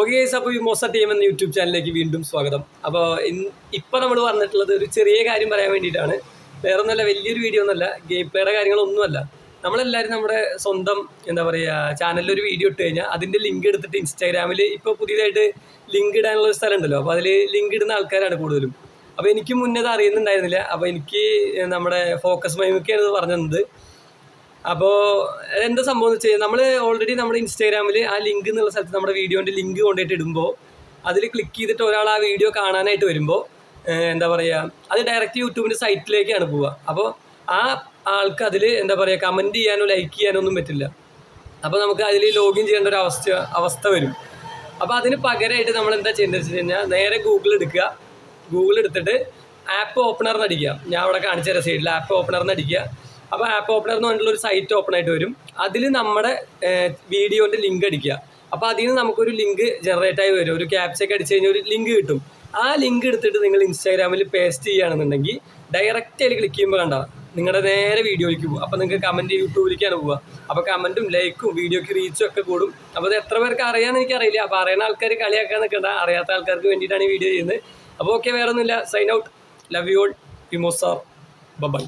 Okay guys അപ്പോൾ വിമോസ team എന്ന YouTube ചാനലിലേക്ക് വീണ്ടും സ്വാഗതം. അപ്പോൾ ഇപ്പോൾ നമ്മൾ പറഞ്ഞിട്ടുള്ളത് ഒരു ചെറിയ കാര്യം പറയാൻ വേണ്ടിയിട്ടാണ്. വേറെ ഒന്നുമല്ല വലിയൊരു വീഡിയോ ഒന്നുമല്ല ഗെയിം പ്ലേയുടെ കാര്യങ്ങളൊന്നുമല്ല. നമ്മളെല്ലാവരും നമ്മുടെ സ്വന്തം എന്താ പറയുക ചാനലിൽ ഒരു വീഡിയോ ഇട്ട് കഴിഞ്ഞാൽ അതിന്റെ ലിങ്ക് എടുത്തിട്ട് ഇൻസ്റ്റാഗ്രാമിൽ ഇപ്പോൾ പുതിയതായിട്ട് ലിങ്ക് ഇടാനുള്ള ഒരു സ്ഥലം ഉണ്ടല്ലോ. അപ്പോൾ അതിൽ ലിങ്ക് ഇടുന്ന ആൾക്കാരാണ് കൂടുതലും. അപ്പോൾ എനിക്ക് മുന്നേ അത് അറിയുന്നുണ്ടായിരുന്നില്ല. അപ്പോൾ എനിക്ക് നമ്മുടെ ഫോക്കസ് മൈമിക്കാണ് ഇത് പറഞ്ഞു തന്നത് അപ്പോൾ എന്താ സംഭവം എന്ന് വെച്ചാൽ നമ്മൾ ഓൾറെഡി നമ്മുടെ ഇൻസ്റ്റാഗ്രാമിൽ ആ ലിങ്ക് എന്നുള്ള സ്ഥലത്ത് നമ്മുടെ വീഡിയോന്റെ ലിങ്ക് കൊണ്ടുപോയിട്ട് ഇടുമ്പോൾ അതിൽ ക്ലിക്ക് ചെയ്തിട്ട് ഒരാൾ ആ വീഡിയോ കാണാനായിട്ട് വരുമ്പോൾ എന്താ പറയുക അത് ഡയറക്റ്റ് യൂട്യൂബിന്റെ സൈറ്റിലേക്കാണ് പോവുക അപ്പോൾ ആ ആൾക്ക് അതിൽ എന്താ പറയുക കമന്റ് ചെയ്യാനോ ലൈക്ക് ചെയ്യാനോ ഒന്നും പറ്റില്ല. അപ്പോൾ നമുക്ക് അതിൽ ലോഗിൻ ചെയ്യേണ്ട ഒരു അവസ്ഥ അവസ്ഥ വരും. അപ്പോൾ അതിന് പകരമായിട്ട് നമ്മൾ എന്താ ചെയ്യേണ്ടത് വെച്ച് കഴിഞ്ഞാൽ നേരെ ഗൂഗിൾ എടുക്കുക. ഗൂഗിൾ എടുത്തിട്ട് ആപ്പ് ഓപ്പണർ എന്നടിക്കുക ഞാൻ അവിടെ കാണിച്ചു തരാം സൈഡിൽ ആപ്പ് ഓപ്പണർ എന്ന് അടിക്കുക. അപ്പോൾ ആപ്പ് ഓപ്പണർ എന്ന് പറഞ്ഞിട്ടുള്ള ഒരു സൈറ്റ് ഓപ്പൺ ആയിട്ട് വരും. അതിൽ നമ്മുടെ വീഡിയോന്റെ ലിങ്ക് അടിക്കുക. അപ്പോൾ അതിൽ നിന്ന് നമുക്കൊരു ലിങ്ക് ജനറേറ്റ് ആയി വരും. ഒരു ക്യാപ്ചൊക്കെ അടിച്ച് കഴിഞ്ഞാൽ ഒരു ലിങ്ക് കിട്ടും. ആ ലിങ്ക് എടുത്തിട്ട് നിങ്ങൾ ഇൻസ്റ്റാഗ്രാമിൽ പേസ്റ്റ് ചെയ്യുകയാണെന്നുണ്ടെങ്കിൽ ഡയറക്റ്റ് അതിൽ ക്ലിക്ക് ചെയ്യുമ്പോൾ കണ്ട നിങ്ങളുടെ നേരെ വീഡിയോയിലേക്ക് പോകും അപ്പോൾ നിങ്ങൾക്ക് കമന്റ് യൂട്യൂബിലേക്കാണ് പോവുക. അപ്പോൾ കമന്റും ലൈക്കും വീഡിയോക്ക് റീച്ചും ഒക്കെ കൂടും. അപ്പോൾ അത് എത്ര പേർക്ക് അറിയാമെന്ന് എനിക്കറിയില്ല. അപ്പോൾ അറിയുന്ന ആൾക്കാർ കളിയാക്കാൻ നിൽക്കണ്ട അറിയാത്ത ആൾക്കാർക്ക് വേണ്ടിയിട്ടാണ് ഈ വീഡിയോ ചെയ്യുന്നത്. അപ്പോൾ ഓക്കെ വേറെ ഒന്നുമില്ല sign out love you all വിമോസാർ by